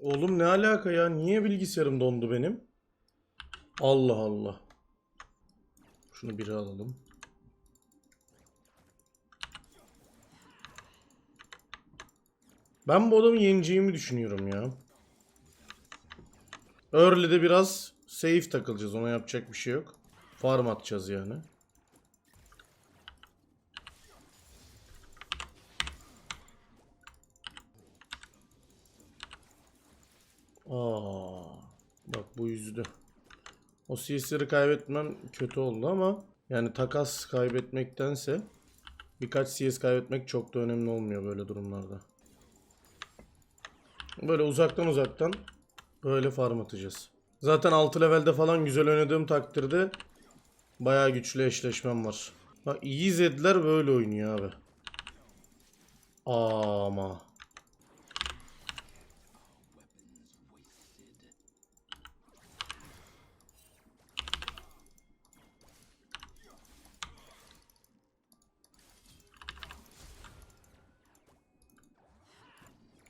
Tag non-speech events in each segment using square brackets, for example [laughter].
Oğlum ne alaka ya? Niye bilgisayarım dondu benim? Allah Allah. Şunu biri alalım. Ben bu adamı yeneceğimi düşünüyorum ya. Early'de biraz safe takılacağız. Ona yapacak bir şey yok. Farm atacağız yani. Aa, bak bu yüzdü. O CS'leri kaybetmem kötü oldu ama yani takas kaybetmektense birkaç CS kaybetmek çok da önemli olmuyor böyle durumlarda. Böyle uzaktan uzaktan böyle farm atacağız. Zaten 6 levelde falan güzel oynadığım takdirde bayağı güçlü eşleşmem var. Bak iyi izlediler böyle oynuyor abi. Ama.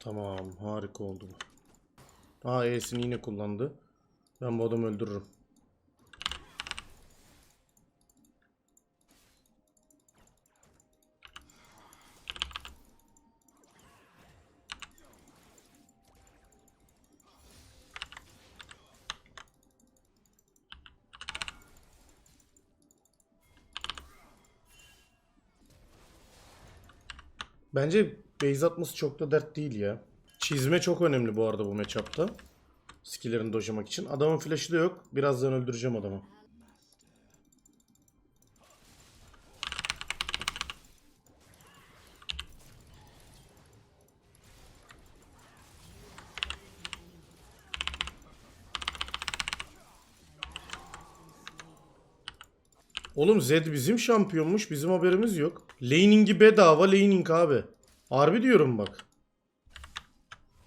Tamam harika oldu bu. Aa E'sini yine kullandı. Ben bu adamı öldürürüm. Bence base atması çok da dert değil ya. Çizme çok önemli bu arada bu matchup'ta. Skillerini dojlamak için. Adamın flash'ı da yok. Birazdan öldüreceğim adamı. Oğlum Zed bizim şampiyonmuş. Bizim haberimiz yok. Laning'i bedava laning abi. Harbi diyorum bak.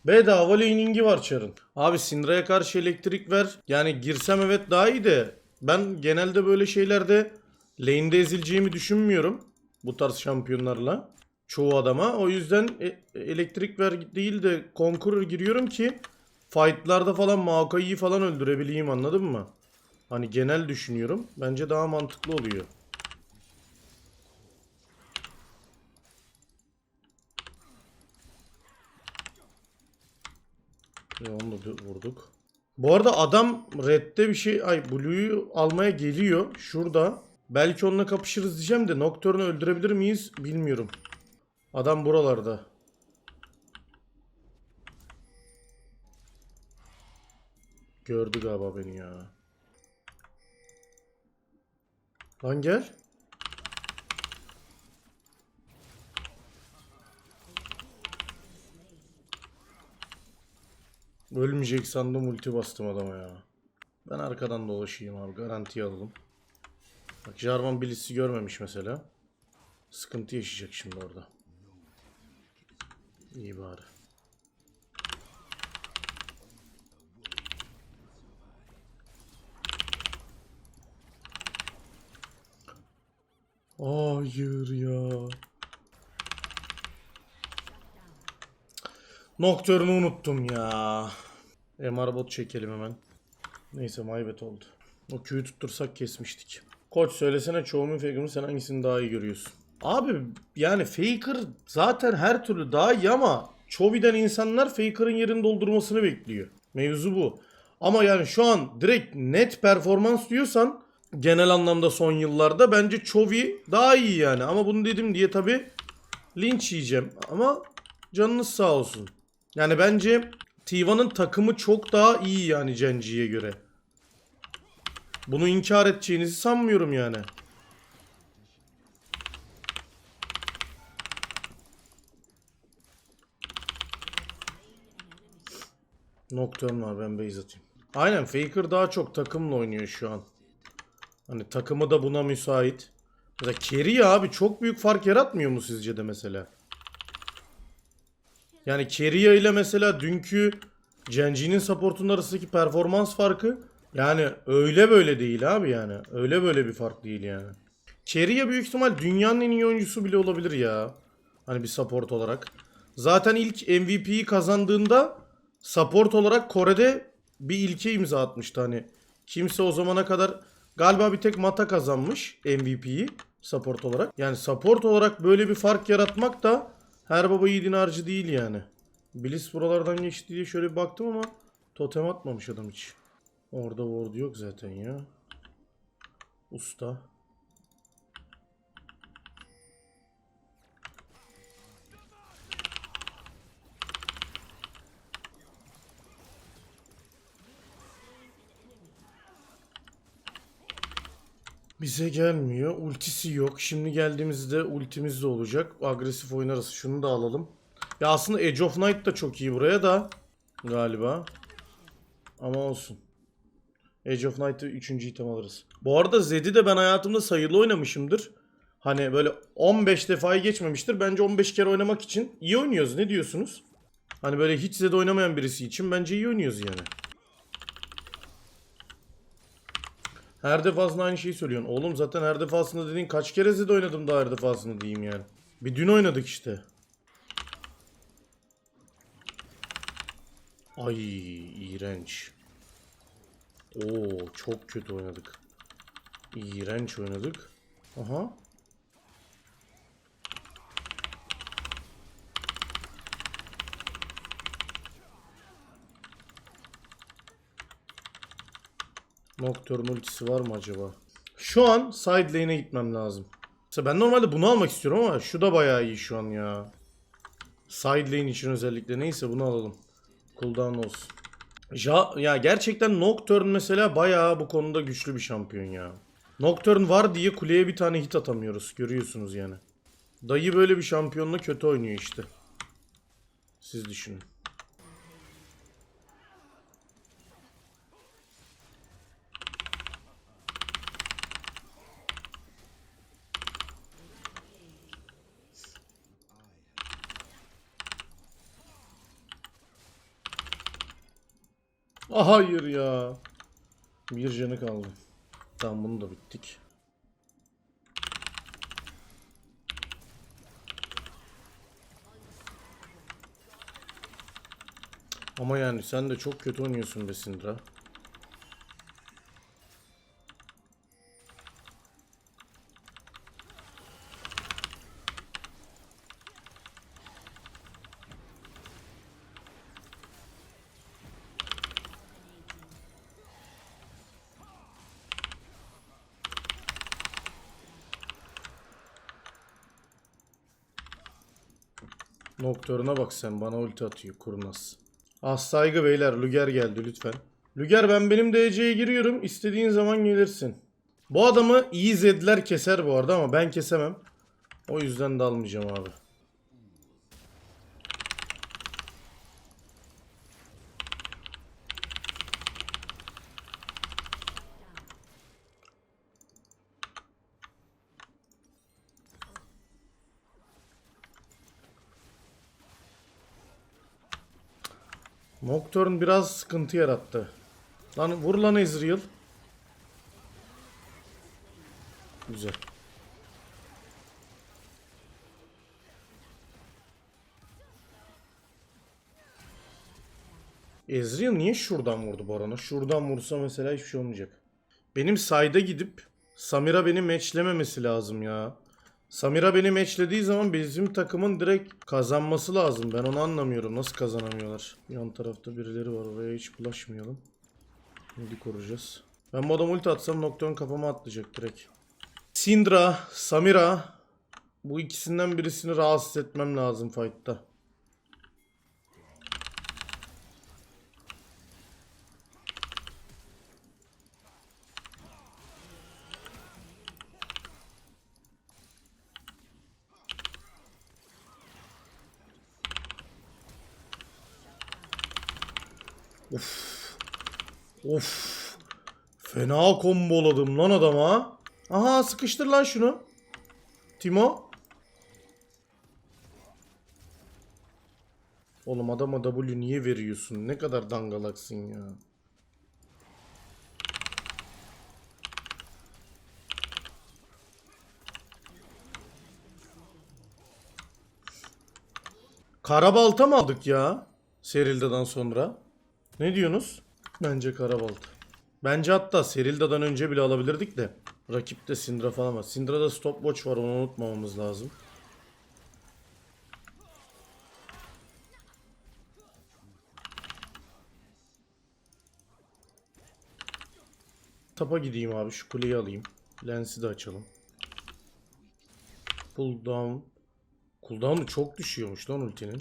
Bedava laning'i var Char'ın. Abi Syndra'ya karşı elektrik ver. Yani girsem evet daha iyi de ben genelde böyle şeylerde lane'de ezileceğimi düşünmüyorum. Bu tarz şampiyonlarla. Çoğu adama. O yüzden e- elektrik ver değil de Conqueror giriyorum ki fightlarda falan Maokai'yi falan öldürebileyim anladın mı? Hani genel düşünüyorum. Bence daha mantıklı oluyor. Onu da vurduk. Bu arada adam redde bir şey ay Blue'yu almaya geliyor. Şurada. Belki onunla kapışırız diyeceğim de Nocturne'u öldürebilir miyiz bilmiyorum. Adam buralarda. Gördü galiba beni ya. Lan gel. Ölmeyecek sandım ulti bastım adama ya. Ben arkadan dolaşayım abi garantiye alalım. Bak Jarvan Blitz'i görmemiş mesela. Sıkıntı yaşayacak şimdi orada. İyi bari. Hayır ya. Nocturne'u unuttum ya. MR çekelim hemen. Neyse maybet oldu. O Q'yu tuttursak kesmiştik. Koç söylesene çoğu mu Faker mı sen hangisini daha iyi görüyorsun? Abi yani Faker zaten her türlü daha iyi ama Chovi'den insanlar Faker'ın yerini doldurmasını bekliyor. Mevzu bu. Ama yani şu an direkt net performans diyorsan genel anlamda son yıllarda bence Chovy daha iyi yani. Ama bunu dedim diye tabi linç yiyeceğim. Ama canınız sağ olsun. Yani bence Tiva'nın takımı çok daha iyi yani Genji'ye göre. Bunu inkar edeceğinizi sanmıyorum yani. Nocturne var ben base atayım. Aynen Faker daha çok takımla oynuyor şu an. Hani takımı da buna müsait. Mesela Kerry abi çok büyük fark yaratmıyor mu sizce de mesela? Yani Keria ile mesela dünkü Genji'nin supportun arasındaki performans farkı yani öyle böyle değil abi yani. Öyle böyle bir fark değil yani. Keria büyük ihtimal dünyanın en iyi oyuncusu bile olabilir ya. Hani bir support olarak. Zaten ilk MVP'yi kazandığında support olarak Kore'de bir ilke imza atmıştı hani. Kimse o zamana kadar galiba bir tek Mata kazanmış MVP'yi support olarak. Yani support olarak böyle bir fark yaratmak da her baba yiğidin harcı değil yani. Bliss buralardan geçti diye şöyle bir baktım ama totem atmamış adam hiç. Orada ward yok zaten ya. Usta. Bize gelmiyor. Ultisi yok. Şimdi geldiğimizde ultimiz de olacak. Agresif oynarız. Şunu da alalım. Ya aslında Edge of Night da çok iyi buraya da. Galiba. Ama olsun. Edge of Night'ı 3. item alırız. Bu arada Zed'i de ben hayatımda sayılı oynamışımdır. Hani böyle 15 defayı geçmemiştir. Bence 15 kere oynamak için iyi oynuyoruz. Ne diyorsunuz? Hani böyle hiç Zed oynamayan birisi için bence iyi oynuyoruz yani. Her defasında aynı şeyi söylüyorsun. Oğlum zaten her defasında dediğin kaç kere Zed oynadım da her defasında diyeyim yani. Bir dün oynadık işte. Ay iğrenç. Oo çok kötü oynadık. İğrenç oynadık. Aha. Nocturne ultisi var mı acaba? Şu an side lane'e gitmem lazım. Mesela ben normalde bunu almak istiyorum ama şu da bayağı iyi şu an ya. Side lane için özellikle neyse bunu alalım. Cooldown olsun. Ja, ya gerçekten Nocturne mesela bayağı bu konuda güçlü bir şampiyon ya. Nocturne var diye kuleye bir tane hit atamıyoruz. Görüyorsunuz yani. Dayı böyle bir şampiyonla kötü oynuyor işte. Siz düşünün. Hayır ya. Bir canı kaldı. Tamam bunu da bittik. Ama yani sen de çok kötü oynuyorsun be Syndra. Nocturne'a bak sen bana ulti atıyor kurnaz. Ah saygı beyler Luger geldi lütfen. Luger ben benim DC'ye giriyorum istediğin zaman gelirsin. Bu adamı iyi zedler keser bu arada ama ben kesemem. O yüzden de almayacağım abi. Nocturne biraz sıkıntı yarattı. Lan vur lan Ezreal. Güzel. Ezreal niye şuradan vurdu Baron'a? Şuradan vursa mesela hiçbir şey olmayacak. Benim sayda gidip Samira beni matchlememesi lazım ya. Samira beni matchlediği zaman bizim takımın direkt kazanması lazım. Ben onu anlamıyorum. Nasıl kazanamıyorlar? Yan tarafta birileri var. Oraya hiç bulaşmayalım. Şimdi koruyacağız. Ben bu adam ulti atsam Nocturne kafama atlayacak direkt. Syndra, Samira. Bu ikisinden birisini rahatsız etmem lazım fight'ta. Of. Fena komboladım lan adama. Aha sıkıştır lan şunu. Timo. Oğlum adama W niye veriyorsun? Ne kadar dangalaksın ya. Karabalta mı aldık ya? Serilda'dan sonra. Ne diyorsunuz? Bence Karabalta. Bence hatta Serilda'dan önce bile alabilirdik de. Rakipte Syndra falan var. Syndra'da stopwatch var onu unutmamamız lazım. Tapa gideyim abi şu kuleyi alayım. Lens'i de açalım. Cooldown. Cooldown'u çok düşüyormuş lan ultinin.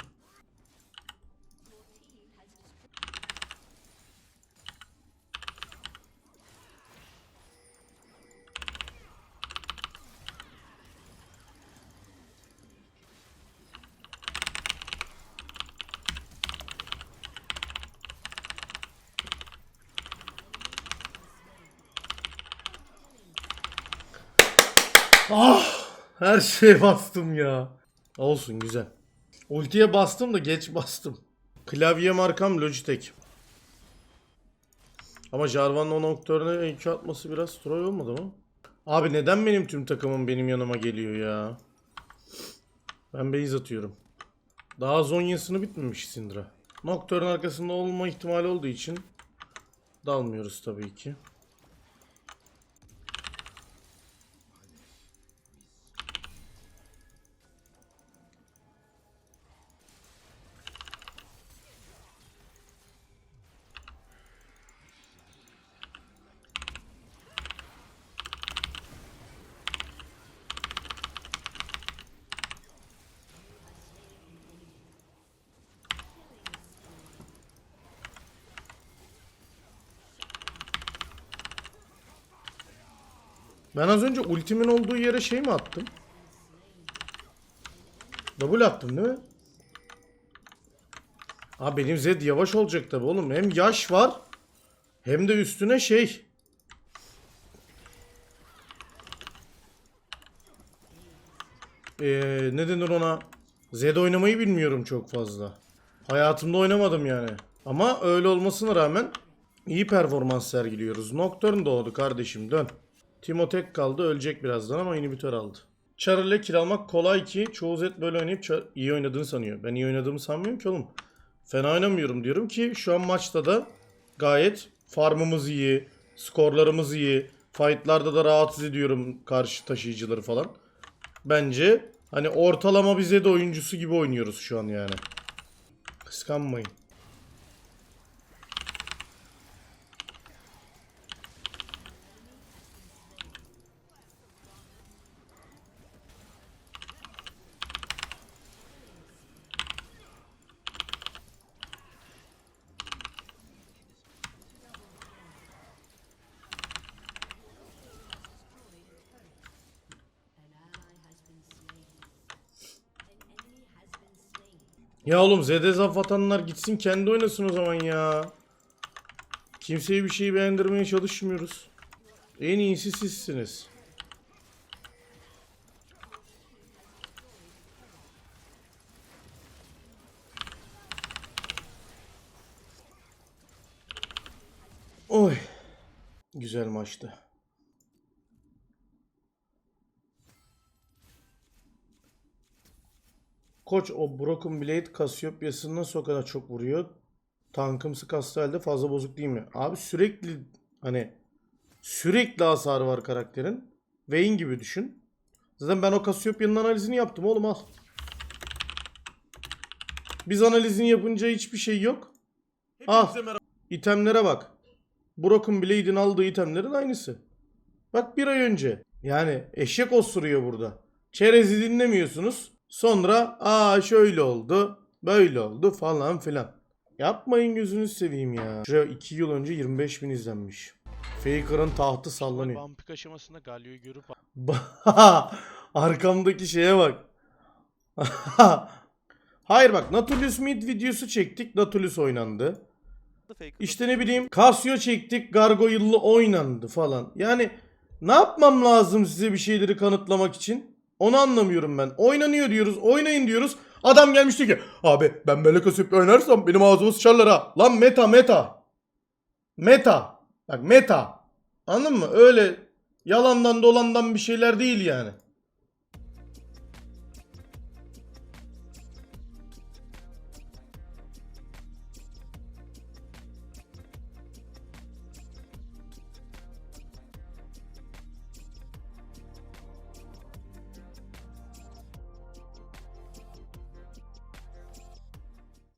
Ah! Her şeye bastım ya. Olsun güzel. Ultiye bastım da geç bastım. Klavye markam Logitech. Ama Jarvan'ın o noktalarına EQ atması biraz troll olmadı mı? Abi neden benim tüm takımım benim yanıma geliyor ya? Ben base atıyorum. Daha Zonya'sını bitmemiş Syndra. Nocturne arkasında olma ihtimali olduğu için dalmıyoruz tabii ki. Ben az önce ultimin olduğu yere şey mi attım? Double attım değil mi? Abi benim Zed yavaş olacak tabi oğlum. Hem yaş var hem de üstüne şey. Ee, ne denir ona? Zed oynamayı bilmiyorum çok fazla. Hayatımda oynamadım yani. Ama öyle olmasına rağmen iyi performans sergiliyoruz. Nocturne doğdu kardeşim dön. Timo tek kaldı ölecek birazdan ama inhibitor aldı. Char ile kiralmak kolay ki çoğu Zed böyle oynayıp Char iyi oynadığını sanıyor. Ben iyi oynadığımı sanmıyorum ki oğlum. Fena oynamıyorum diyorum ki şu an maçta da gayet farmımız iyi, skorlarımız iyi, fightlarda da rahatsız ediyorum karşı taşıyıcıları falan. Bence hani ortalama bize de oyuncusu gibi oynuyoruz şu an yani. Kıskanmayın. Ya oğlum Zede zaf atanlar gitsin kendi oynasın o zaman ya. Kimseye bir şey beğendirmeye çalışmıyoruz. En iyisi sizsiniz. Oy. Güzel maçtı. Koç o Broken Blade Cassiopea'sını nasıl o kadar çok vuruyor? Tankımsı kaslı halde fazla bozuk değil mi? Abi sürekli hani sürekli hasar var karakterin. Vayne gibi düşün. Zaten ben o Cassiopeia'nın analizini yaptım oğlum al. Biz analizini yapınca hiçbir şey yok. Al. İtemlere bak. Broken Blade'in aldığı itemlerin aynısı. Bak bir ay önce. Yani eşek osuruyor burada. Çerezi dinlemiyorsunuz. Sonra aa şöyle oldu, böyle oldu falan filan. Yapmayın gözünü seveyim ya. Şuraya 2 yıl önce 25 bin izlenmiş. Faker'ın tahtı sallanıyor. Vampik aşamasında Galio'yu görüp [laughs] Arkamdaki şeye bak. [laughs] Hayır bak Nautilus Mid videosu çektik. Nautilus oynandı. İşte ne bileyim Casio çektik. Gargoyle'lı oynandı falan. Yani ne yapmam lazım size bir şeyleri kanıtlamak için? Onu anlamıyorum ben. Oynanıyor diyoruz. Oynayın diyoruz. Adam gelmiş diyor ki abi ben böyle kasıp oynarsam benim ağzımı sıçarlar ha. Lan meta meta. Meta. Bak meta. Anladın mı? Öyle yalandan dolandan bir şeyler değil yani.